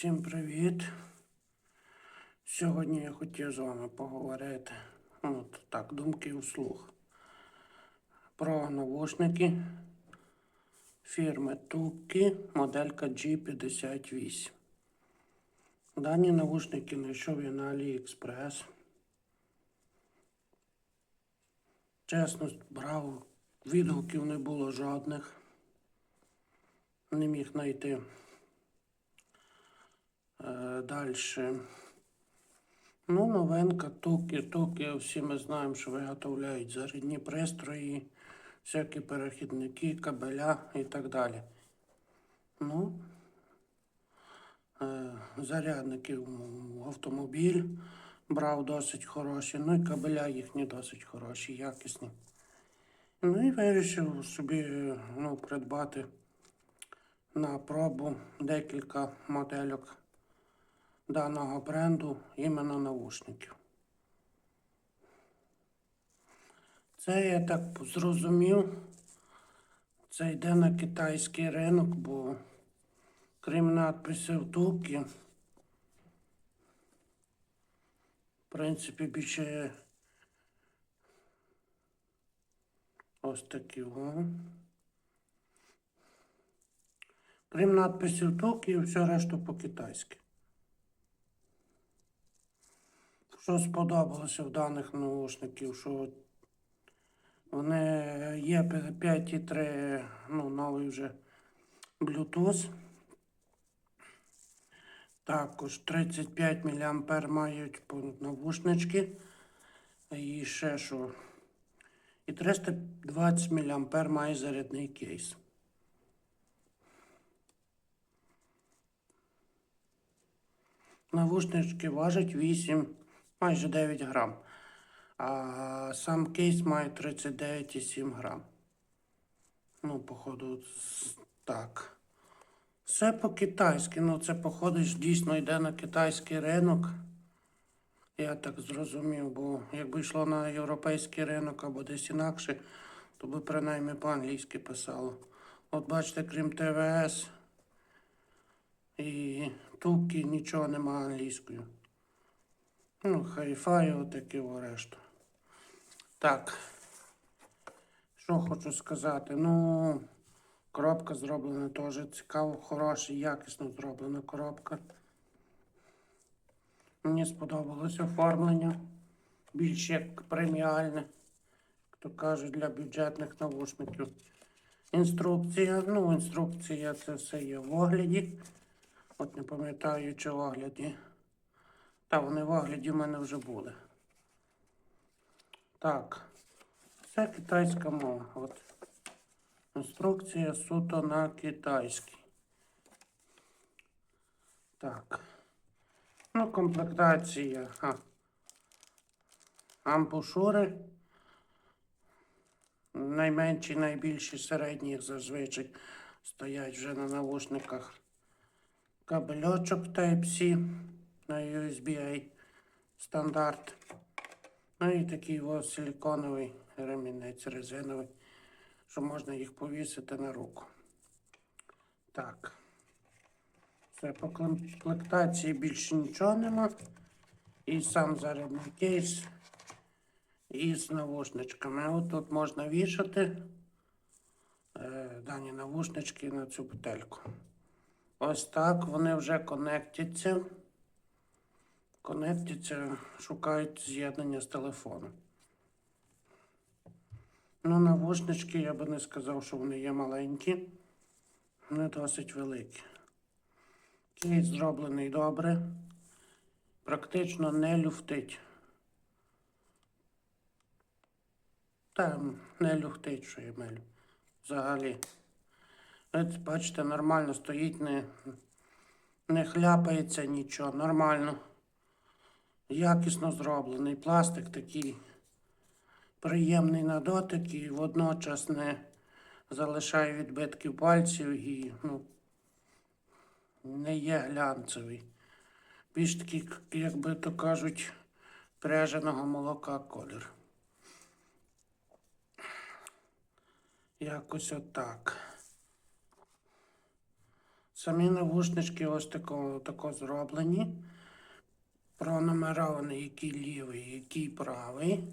Всім привіт! Сьогодні я хотів з вами поговорити, ну, от так, думки вслух, про навушники фірми Туки моделька G58. Дані навушники знайшов я на AliExpress. Чесно, брав, відгуків не було жодних. Не міг знайти. Е, Далі. Ну, новинка Туки. Туки, всі ми знаємо, що виготовляють зарядні пристрої, всякі перехідники, кабеля і так далі. Ну, е, зарядники в автомобіль брав досить хороші, ну і кабеля їхні досить хороші, якісні. Ну і вирішив собі ну, придбати на пробу декілька модельок даного бренду іменно навушників. Це я так зрозумів. Це йде на китайський ринок, бо крім надписів Туки, в принципі, більше ось такі. О. Крім надписів Туки, все решту по-китайськи. Що сподобалося в даних наушників, що вони є 5,3, ну, новий вже Bluetooth. Також 35 мА мають навушнички. І ще що. І 320 мА має зарядний кейс. Навушнички важать 8, майже 9 грам. А сам кейс має 39,7 грам. Ну, походу, так. Все по-китайськи. Ну, це, походу, дійсно йде на китайський ринок. Я так зрозумів, бо якби йшло на європейський ринок або десь інакше, то би принаймні по-англійськи писало. От бачите, крім ТВС і Туки нічого нема англійською. Ну, хай-фай, отакі о решту. Так. Що хочу сказати? Ну, коробка зроблена теж цікаво, хороша, якісно зроблена коробка. Мені сподобалось оформлення. Більш як преміальне, як то кажуть, для бюджетних навушників. Інструкція. Ну, інструкція це все є в огляді. От не пам'ятаю, чи в огляді. Та вони в огляді в мене вже були. Так. Це китайська мова. От. Інструкція суто на китайській. Так. Ну, комплектація. А. Амбушури. Найменші, найбільші, середні зазвичай стоять вже на навушниках. Кабельочок Type-C на USB-A стандарт. Ну і такий ось силиконовий ремінець резиновий, що можна їх повісити на руку. Так. Все, по комплектації більше нічого нема. І сам зарядний кейс із навушничками. От тут можна вішати е, дані навушнички на цю петельку. Ось так вони вже конектяться. Конектяться, шукають з'єднання з телефоном. Ну, навушнички я би не сказав, що вони є маленькі, вони досить великі. Кейс зроблений добре, практично не люфтить. Там не люфтить, що я мелю. Взагалі. От, бачите, нормально стоїть, не, не хляпається нічого, нормально. Якісно зроблений. Пластик такий приємний на дотик і водночас не залишає відбитків пальців і ну, не є глянцевий. Більш такий, як би то кажуть, пряженого молока колір. Якось отак. Самі навушнички ось тако, тако зроблені. Пронумерований, який лівий, який правий.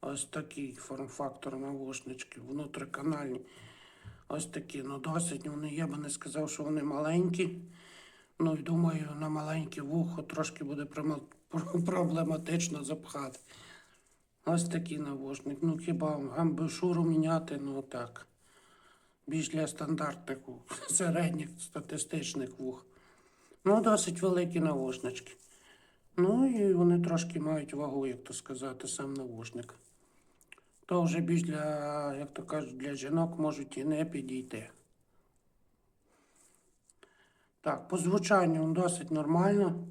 Ось такий форм-фактор навушничків, внутриканальні. Ось такі. Ну, досить вони, я би не сказав, що вони маленькі. Ну думаю, на маленьке вухо трошки буде проблематично запхати. Ось такий навушник. Ну хіба амбушуру міняти, ну так. Більш для стандартних середніх статистичних вух. Ну, досить великі навушнички. Ну і вони трошки мають вагу, як то сказати, сам навушник. То вже більш для, як то кажуть, для жінок можуть і не підійти. Так, по звучанню досить нормально.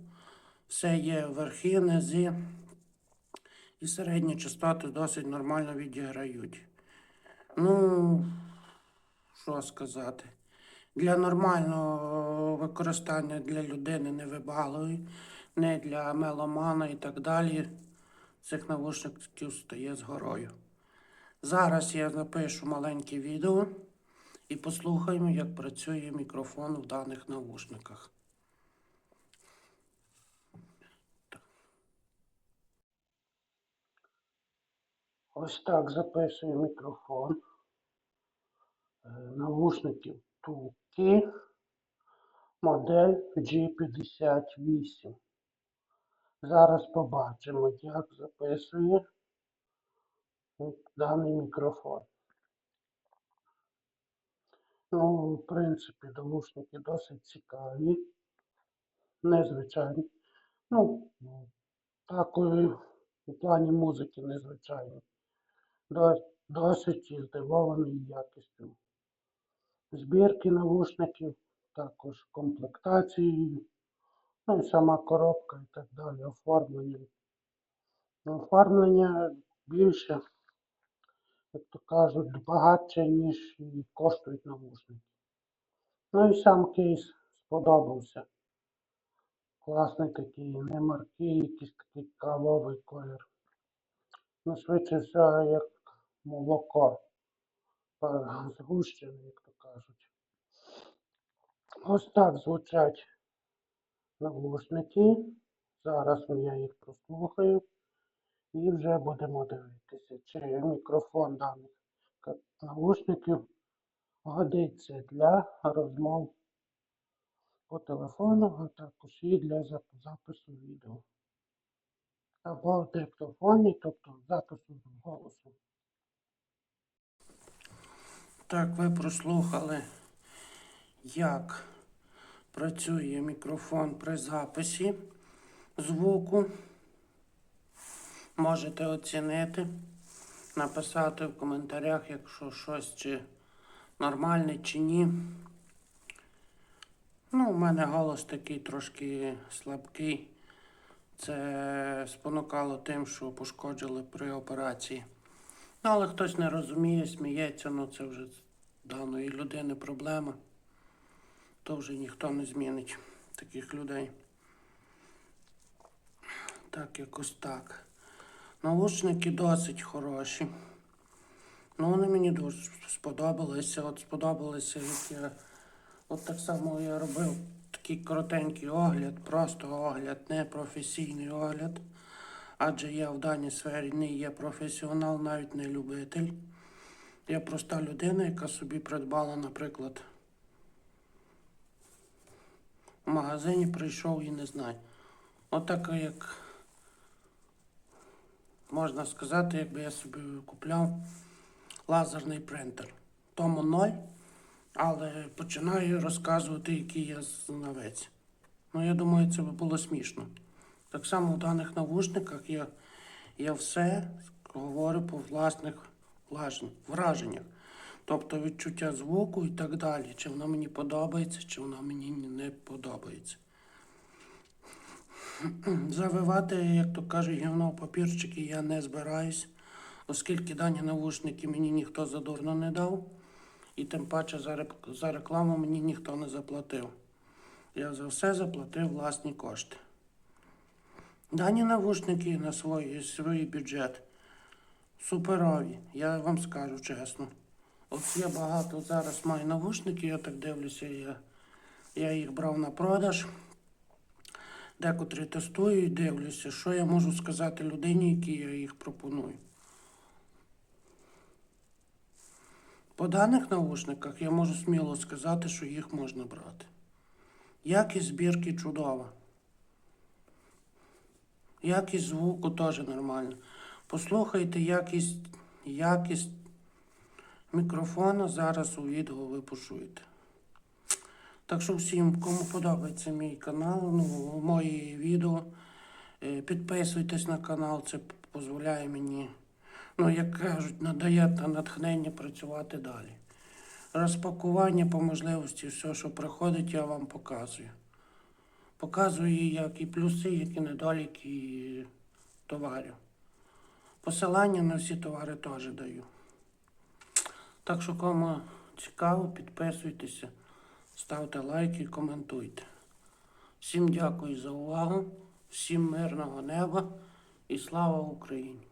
Все є верхи, низи. І середні частоти досить нормально відіграють. Ну, що сказати. Для нормального використання для людини невибаглої, не для меломана і так далі. Цих навушників стає з горою. Зараз я запишу маленьке відео і послухаємо, як працює мікрофон в даних навушниках. Ось так записує мікрофон. Е, Навушників Туки. Модель G58. Зараз побачимо, як записує даний мікрофон. Ну, в принципі, навушники досить цікаві, незвичайні. Ну, такої у плані музики незвичайні. Досить здивований якістю. Збірки навушників, також комплектацією, ну і сама коробка і так далі, оформленням. Ну, Оформлення більше, як то кажуть, багатше, ніж коштують навушники. Ну і сам кейс сподобався. Класний такий, не маркий, якийсь такий кавовий колір. Ну, швидше всього, як молоко. Згущене, як то кажуть. Ось так звучать навушники. Зараз я їх прослухаю. І вже будемо дивитися, чи мікрофон даних навушників годиться для розмов по телефону, а також і для запису відео. Або в диктофоні, тобто запису голосу. Так, ви прослухали, як працює мікрофон при записі звуку. Можете оцінити, написати в коментарях, якщо щось чи нормальне чи ні. Ну, у мене голос такий трошки слабкий. Це спонукало тим, що пошкоджили при операції. Ну, але хтось не розуміє, сміється, ну це вже даної людини проблема. То вже ніхто не змінить таких людей. Так, якось так. Наушники досить хороші. Ну, вони мені дуже сподобалися. От сподобалися, як я. От так само я робив такий коротенький огляд, просто огляд, не професійний огляд. Адже я в даній сфері не є професіонал, навіть не любитель. Я проста людина, яка собі придбала, наприклад, в магазині прийшов і не знаю. Отака, як можна сказати, якби я собі купляв лазерний принтер. Тому ноль, але починаю розказувати, який я знавець. Ну, я думаю, це би було смішно. Так само в даних навушниках я, я все говорю по власних враженнях. Тобто відчуття звуку і так далі. Чи воно мені подобається, чи воно мені не подобається. Завивати, як то кажуть, гівно папірчики я не збираюсь, оскільки дані навушники мені ніхто задурно не дав, і тим паче за рекламу мені ніхто не заплатив. Я за все заплатив власні кошти. Дані навушники на свій, свій бюджет суперові, я вам скажу чесно. От я багато зараз маю навушників, я так дивлюся, я Я їх брав на продаж. Декотрі тестую і дивлюся, що я можу сказати людині, якій я їх пропоную. По даних наушниках я можу сміло сказати, що їх можна брати. Якість збірки чудова. Якість звуку теж нормальна. Послухайте якість, якість мікрофона зараз у відео ви почуєте. Так що всім, кому подобається мій канал, ну, мої відео, е, підписуйтесь на канал, це дозволяє мені, ну, як кажуть, надає та натхнення працювати далі. Розпакування по можливості, все, що приходить, я вам показую. Показую як і плюси, як і недоліки товарів. Посилання на всі товари теж даю. Так що, кому цікаво, підписуйтеся, ставте лайки, коментуйте. Всім дякую за увагу, всім мирного неба і слава Україні!